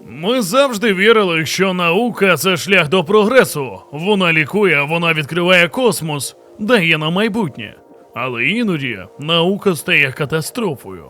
Ми завжди вірили, що наука це шлях до прогресу. Вона лікує, вона відкриває космос, дає нам майбутнє. Але іноді наука стає катастрофою.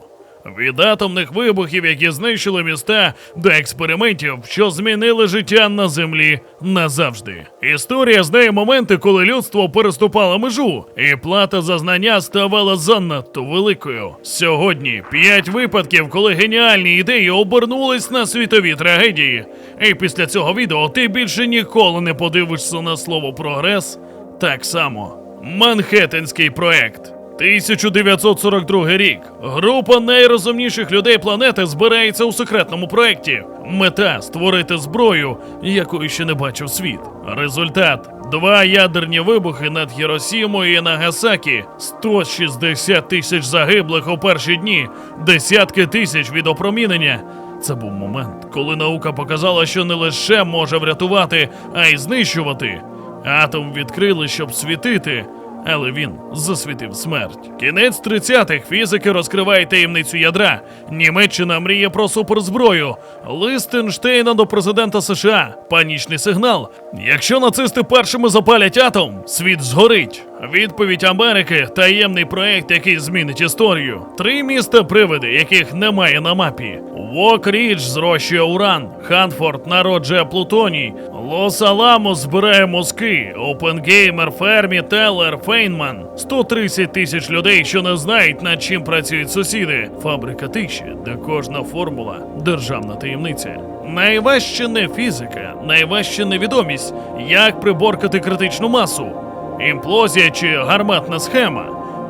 Від атомних вибухів, які знищили міста, до експериментів, що змінили життя на землі назавжди. Історія знає моменти, коли людство переступало межу, і плата за знання ставала занадто великою. Сьогодні п'ять випадків, коли геніальні ідеї обернулись на світові трагедії. І після цього відео ти більше ніколи не подивишся на слово прогрес так само. Манхеттенський проект. 1942 рік. Група найрозумніших людей планети збирається у секретному проєкті. Мета створити зброю, якої ще не бачив світ. Результат: два ядерні вибухи над Хіросімою і Нагасакі, 160 тисяч загиблих у перші дні, десятки тисяч від опромінення. Це був момент, коли наука показала, що не лише може врятувати, а й знищувати. Атом відкрили, щоб світити, але він засвітив смерть. Кінець 30-х фізики розкривають таємницю ядра. Німеччина мріє про суперзброю. Лист Ейнштейна до президента США. Панічний сигнал. Якщо нацисти першими запалять атом, світ згорить. Відповідь Америки таємний проект, який змінить історію. Три міста привиди, яких немає на мапі. Вок-Рідж зрощує уран, Ханфорд народжує плутоній, Лос-Аламос збирає мозки, Опенгеймер, Фермі, Теллер, Фейнман. 130 тисяч людей, що не знають, над чим працюють сусіди. Фабрика тиші, де кожна формула державна таємниця. Найважче не фізика, найважче невідомість, як приборкати критичну масу. Імплозія чи гарматна схема.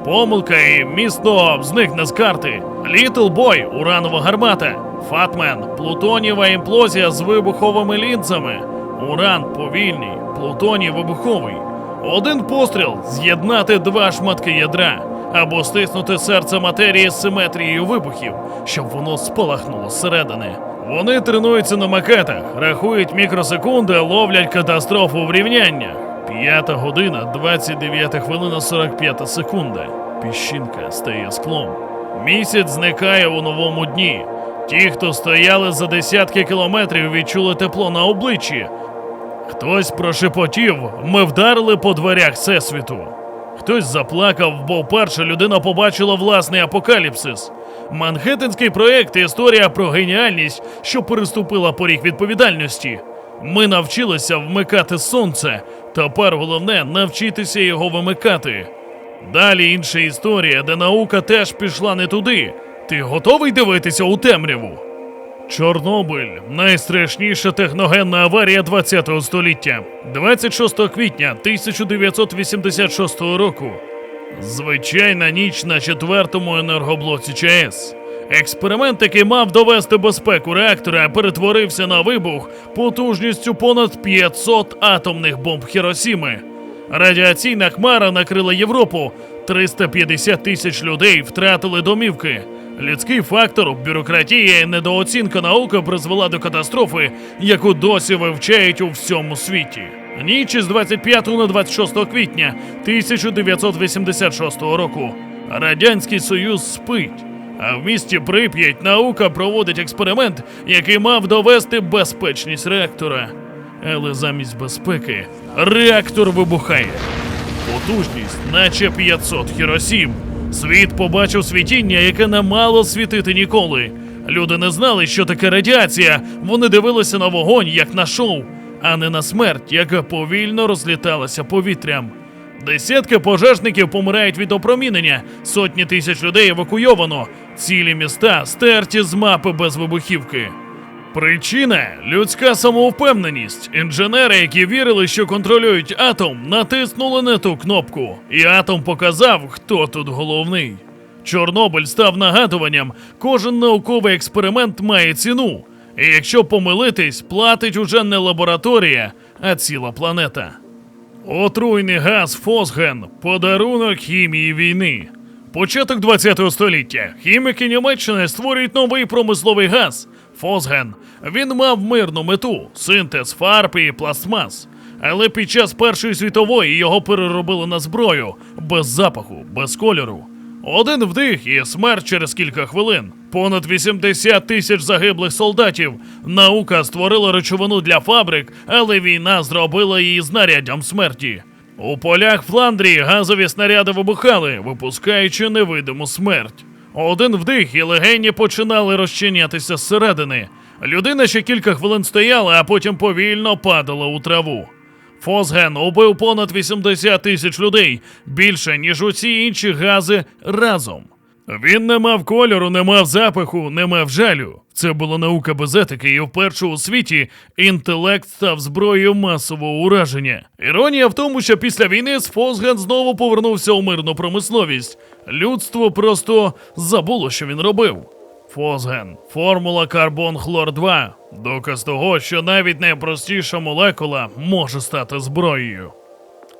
Помилка і місто зникне з карти. Літл Бой уранова гармата. Фатмен плутонієва імплозія з вибуховими лінзами. Уран повільний, плутоній вибуховий. Один постріл з'єднати два шматки ядра або стиснути серце матерії з симетрією вибухів, щоб воно спалахнуло зсередини. Вони тренуються на макетах, рахують мікросекунди, ловлять катастрофу в рівняннях. П'ята година, 29 хвилина 45 секунда. Піщинка стає склом. Місяць зникає у новому дні. Ті, хто стояли за десятки кілометрів, відчули тепло на обличчі. Хтось прошепотів, ми вдарили по дверях Всесвіту. Хтось заплакав, бо перша людина побачила власний апокаліпсис. Манхеттенський проект історія про геніальність, що переступила поріг відповідальності. Ми навчилися вмикати сонце. Тепер головне навчитися його вимикати. Далі інша історія, де наука теж пішла не туди. Ти готовий дивитися у темряву? Чорнобиль найстрашніша техногенна аварія ХХ століття. 26 квітня 1986 року. Звичайна ніч на четвертому енергоблоці ЧАЕС. Експеримент, який мав довести безпеку реактора, перетворився на вибух потужністю понад 500 атомних бомб Хіросіми. Радіаційна хмара накрила Європу. 350 тисяч людей втратили домівки. Людський фактор, бюрократія і недооцінка науки призвела до катастрофи, яку досі вивчають у всьому світі. Ніч із 25 на 26 квітня 1986 року. Радянський Союз спить. А в місті Прип'ять наука проводить експеримент, який мав довести безпечність реактора. Але замість безпеки реактор вибухає. Потужність, наче 500 Хіросім. Світ побачив світіння, яке не мало світити ніколи. Люди не знали, що таке радіація. Вони дивилися на вогонь, як на шоу, а не на смерть, яка повільно розліталася повітрям. Десятки пожежників помирають від опромінення, сотні тисяч людей евакуйовано, цілі міста стерті з мапи без вибухівки. Причина людська самовпевненість. Інженери, які вірили, що контролюють атом, натиснули не ту кнопку, і атом показав, хто тут головний. Чорнобиль став нагадуванням, кожен науковий експеримент має ціну. І якщо помилитись, платить уже не лабораторія, а ціла планета. Отруйний газ Фосген подарунок хімії війни. Початок 20 століття. Хіміки Німеччини створюють новий промисловий газ Фосген. Він мав мирну мету синтез фарб і пластмас. Але під час Першої світової його переробили на зброю без запаху, без кольору. Один вдих і смерть через кілька хвилин. Понад 80 тисяч загиблих солдатів. Наука створила речовину для фабрик, але війна зробила її знаряддям смерті. У полях Фландрії газові снаряди вибухали, випускаючи невидиму смерть. Один вдих і легені починали розчинятися зсередини. Людина ще кілька хвилин стояла, а потім повільно падала у траву. Фосген убив понад 80 тисяч людей, більше, ніж усі інші гази разом. Він не мав кольору, не мав запаху, не мав жалю. Це була наука без етики, і вперше у світі інтелект став зброєю масового ураження. Іронія в тому, що після війни Фосген знову повернувся у мирну промисловість. Людство просто забуло, що він робив. Фосген, формула карбон хлор 2 доказ того, що навіть найпростіша молекула може стати зброєю.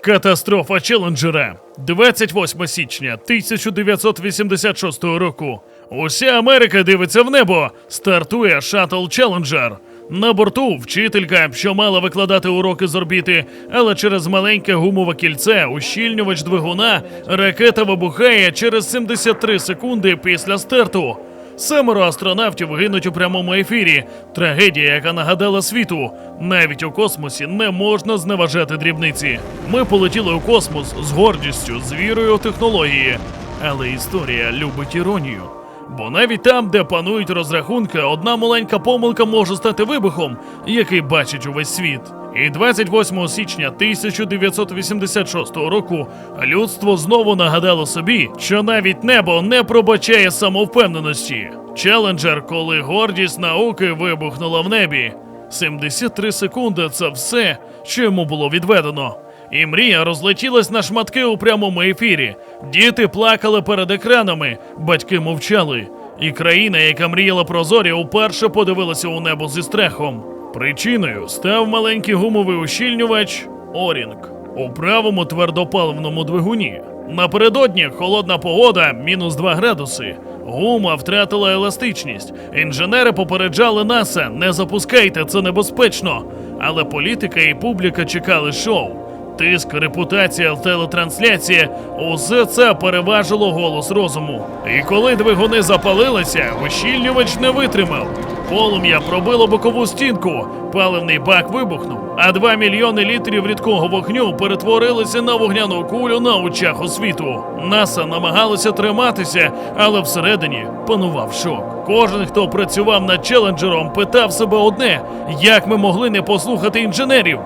Катастрофа Челенджера 28 січня 1986 року. Уся Америка дивиться в небо. Стартує шаттл Челенджер. На борту вчителька, що мала викладати уроки з орбіти, але через маленьке гумове кільце, ущільнювач двигуна, ракета вибухає через 73 секунди після старту. Семеро астронавтів гинуть у прямому ефірі. Трагедія, яка нагадала світу. Навіть у космосі не можна зневажати дрібниці. Ми полетіли у космос з гордістю, з вірою у технології. Але історія любить іронію. Бо навіть там, де панують розрахунки, одна маленька помилка може стати вибухом, який бачить увесь світ. І 28 січня 1986 року людство знову нагадало собі, що навіть небо не пробачає самовпевненості. Челенджер, коли гордість науки вибухнула в небі. 73 секунди це все, що йому було відведено. І мрія розлетілась на шматки у прямому ефірі. Діти плакали перед екранами, батьки мовчали. І країна, яка мріяла про зорі, уперше подивилася у небо зі страхом. Причиною став маленький гумовий ущільнювач Орінг у правому твердопаливному двигуні. Напередодні холодна погода, мінус 2 градуси. Гума втратила еластичність. Інженери попереджали НАСА, не запускайте, це небезпечно. Але політика і публіка чекали шоу. Тиск, репутація, телетрансляція усе це переважило голос розуму. І коли двигуни запалилися, ущільнювач не витримав. Полум'я пробило бокову стінку, паливний бак вибухнув, а 2 мільйони літрів рідкого вогню перетворилися на вогняну кулю на очах у світу. НАСА намагалося триматися, але всередині панував шок. Кожен, хто працював над челенджером, питав себе одне: як ми могли не послухати інженерів?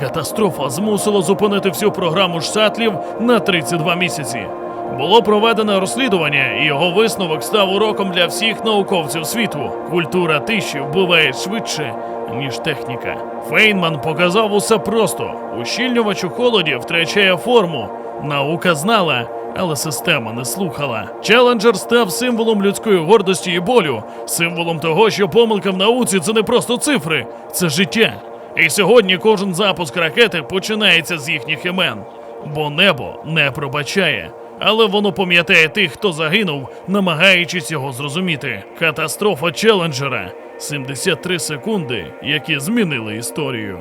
Катастрофа змусила зупинити всю програму шатлів на 32 місяці. Було проведено розслідування, і його висновок став уроком для всіх науковців світу. Культура тиші вбиває швидше, ніж техніка. Фейнман показав усе просто: ущільнювач у холоді втрачає форму. Наука знала, але система не слухала. Челенджер став символом людської гордості і болю, символом того, що помилка в науці це не просто цифри, це життя. І сьогодні кожен запуск ракети починається з їхніх імен, бо небо не пробачає. Але воно пам'ятає тих, хто загинув, намагаючись його зрозуміти. Катастрофа Челенджера 73 секунди, які змінили історію.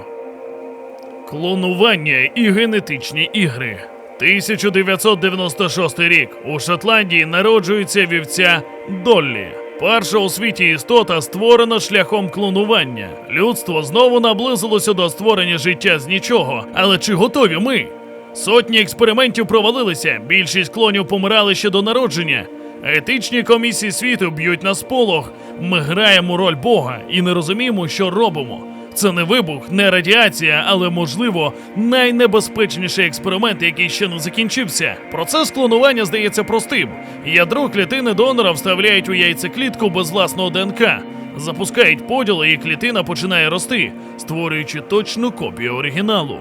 Клонування і генетичні ігри. 1996 рік у Шотландії народжується вівця Доллі. Перша у світі істота створена шляхом клонування. Людство знову наблизилося до створення життя з нічого. Але чи готові ми? Сотні експериментів провалилися, більшість клонів помирали ще до народження. Етичні комісії світу б'ють на сполох. Ми граємо роль Бога і не розуміємо, що робимо. Це не вибух, не радіація, але можливо найнебезпечніший експеримент, який ще не закінчився. Процес клонування здається простим. Ядро клітини донора вставляють у яйцеклітку без власного ДНК, запускають поділи, і клітина починає рости, створюючи точну копію оригіналу.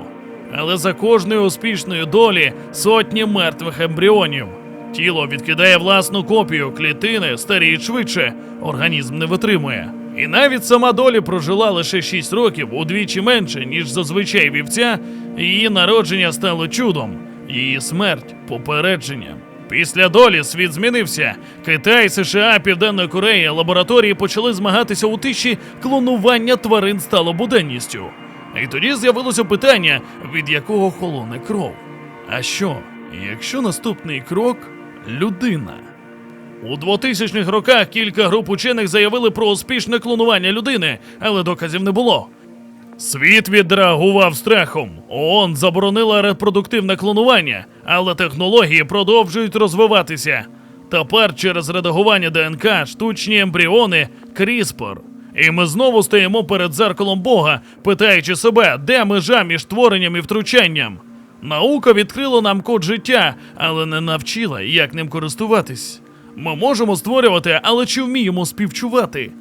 Але за кожною успішною долі сотні мертвих ембріонів. Тіло відкидає власну копію, клітини старіють швидше, організм не витримує. І навіть сама долі прожила лише 6 років, удвічі менше, ніж зазвичай вівця, її народження стало чудом, її смерть попередженням. Після долі світ змінився. Китай, США, Південна Корея, лабораторії почали змагатися у тиші, клонування тварин стало буденністю. І тоді з'явилося питання, від якого холоне кров. А що, якщо наступний крок людина. У 2000-х роках кілька груп учених заявили про успішне клонування людини, але доказів не було. Світ відреагував страхом. ООН заборонила репродуктивне клонування, але технології продовжують розвиватися. Тепер через редагування ДНК, штучні ембріони, CRISPR. І ми знову стоїмо перед дзеркалом Бога, питаючи себе, де межа між творенням і втручанням. Наука відкрила нам код життя, але не навчила, як ним користуватись. Ми можемо створювати, але чи вміємо співчувати?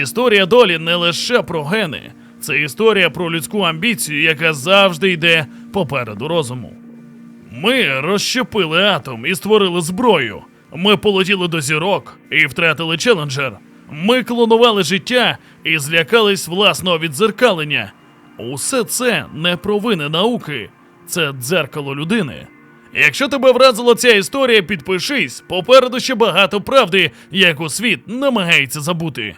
Історія долі не лише про гени, це історія про людську амбіцію, яка завжди йде попереду розуму. Ми розщепили атом і створили зброю. Ми полетіли до зірок і втратили челенджер. Ми клонували життя і злякались власного відзеркалення. Усе це не провини науки, це дзеркало людини. Якщо тебе вразила ця історія, підпишись. Попереду ще багато правди, яку світ намагається забути.